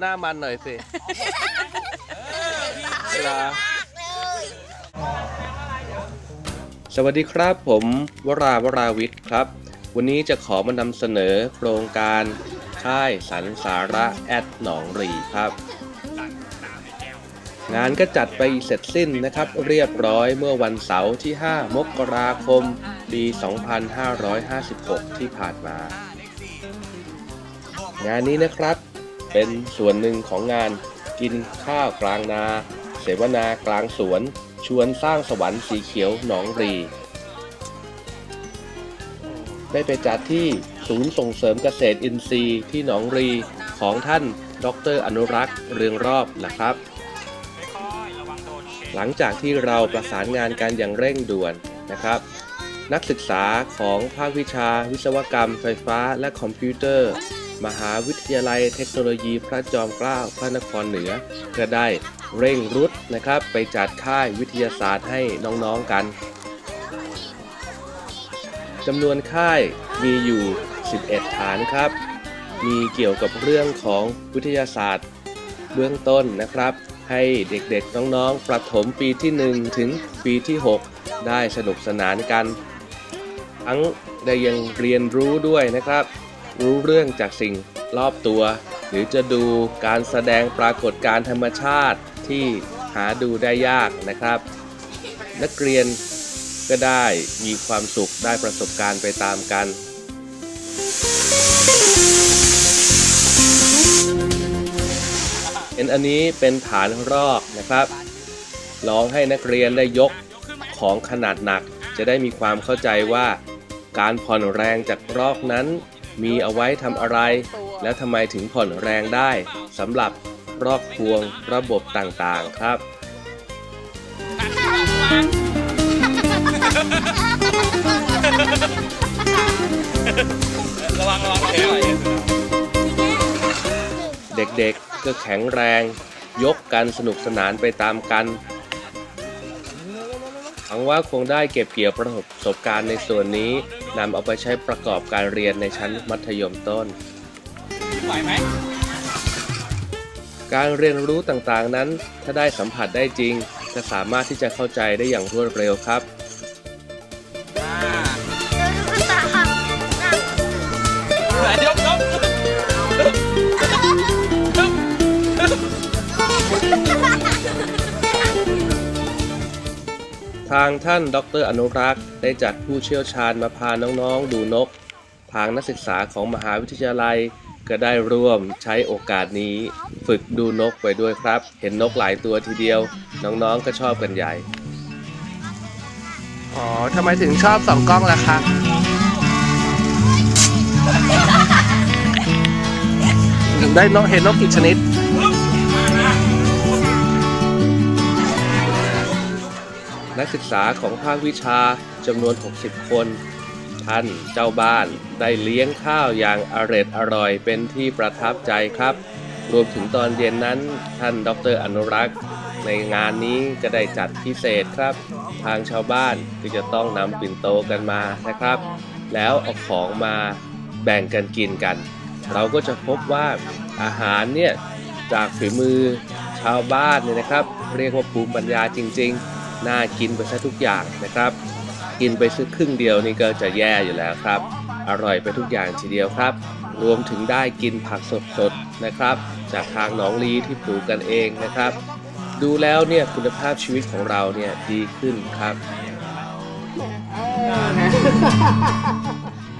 หน้ามันหน่อยสิเหรอสวัสดีครับผมวราวราวิทย์ครับ วันนี้จะขอมานำเสนอโครงการค่ายสรรสาระแอดหนองรีครับ งานก็จัดไปเสร็จสิ้นนะครับ เรียบร้อยเมื่อวันเสาร์ที่ 5 มกราคม ปี 2556 ที่ผ่านมา งานนี้นะครับ เป็นส่วนหนึ่งของงานกินข้าวกลางนา เสวนากลางสวน ชวนสร้างสวรรค์สีเขียวหนองรี ได้ไปจัดที่ศูนย์ส่งเสริมเกษตรอินทรีย์ที่หนองรีของท่านดรอนุรักษ์เรืองรอบนะครับ หลังจากที่เราประสานงานกันอย่างเร่งด่วนนะครับ นักศึกษาของภาควิชาวิศวกรรมไฟฟ้าและคอมพิวเตอร์ มหาวิทยาลัยเทคโนโลยีพระจอมเกล้าพระนครเหนือก็ได้เร่งรุดนะครับไปจัดค่ายวิทยาศาสตร์ให้น้องๆกันจำนวนค่ายมีอยู่ 11 ฐานครับ มีเกี่ยวกับเรื่องของวิทยาศาสตร์เบื้องต้นนะครับ ให้เด็กๆน้องๆประถมปีที่ 1 ถึงปีที่ 6 ได้สนุกสนานกัน ทั้งได้ยังเรียนรู้ด้วยนะครับ รู้เรื่องจากสิ่งรอบตัว หรือจะดูการแสดงปรากฏการธรรมชาติที่หาดูได้ยากนะครับ นักเรียนก็ได้มีความสุขได้ประสบการณ์ไปตามกันเห็นอันนี้เป็นฐานรอกนะครับ ลองให้นักเรียนได้ยกของขนาดหนัก จะได้มีความเข้าใจว่า การผ่อนแรงจากรอกนั้น มีเอาไว้ทำอะไร และทำไมถึงผ่อนแรงได้สำหรับรอกพวงระบบต่างๆครับ ระวังระวังแผลไหลเด็กๆก็แข็งแรง ยกกันสนุกสนานไปตามกันหวังว่าคงได้เก็บเกี่ยวประสบการณ์ในส่วนนี้ นำเอาไปใช้ประกอบการเรียนในชั้นมัธยมต้น ไหวไหมการเรียนรู้ต่างๆนั้น ถ้าได้สัมผัสได้จริง จะสามารถที่จะเข้าใจได้อย่างรวดเร็วครับ ทางท่านดรอนุรักษ์ ได้จัดผู้เชี่ยวชาญมาพาน้องๆ ดูนก ทางนักศึกษาของมหาวิทยาลัยก็ได้ร่วมใช้โอกาสนี้ ฝึกดูนกไปด้วยครับ เห็นนกหลายตัวทีเดียว น้องๆก็ชอบกันใหญ่ อ๋อทำไมถึงชอบสองกล้องล่ะคะได้นกเห็นนกกี่ชนิด ศึกษาของภาควิชาจำนวน 60 คน ท่านเจ้าบ้านได้เลี้ยงข้าวอย่างอร็ดอร่อยเป็นที่ประทับใจครับ รวมถึงตอนเย็นนั้นท่านดรอนุรักษ์ ในงานนี้จะได้จัดพิเศษครับ ทางชาวบ้านก็จะต้องนำปิ่นโตกันมานะครับ แล้วเอาของมาแบ่งกันกินกัน เราก็จะพบว่าอาหารเนี่ยจากฝีมือชาวบ้านเนี่ยนะครับ เรียกว่าภูมิปัญญาจริง ๆ น่ากินไปซะทุกอย่างนะครับ กินไปสักครึ่งเดียวนี่ก็จะแย่อยู่แล้วครับ อร่อยไปทุกอย่างทีเดียวครับ รวมถึงได้กินผักสดๆนะครับ จากทางหนองลีที่ปลูกกันเองนะครับ ดูแล้วเนี่ยคุณภาพชีวิตของเราเนี่ยดีขึ้นครับ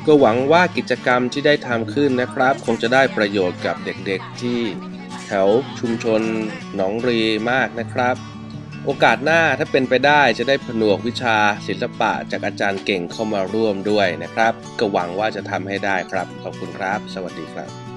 ก็หวังว่ากิจกรรมที่ได้ทำขึ้นนะครับ คงจะได้ประโยชน์กับเด็กๆที่แถวชุมชนหนองรีมากนะครับ โอกาสหน้าถ้าเป็นไปได้จะได้ผนวกวิชาศิลปะจากอาจารย์เก่งเข้ามาร่วมด้วยนะครับ ก็หวังว่าจะทำให้ได้ครับ ขอบคุณครับ สวัสดีครับ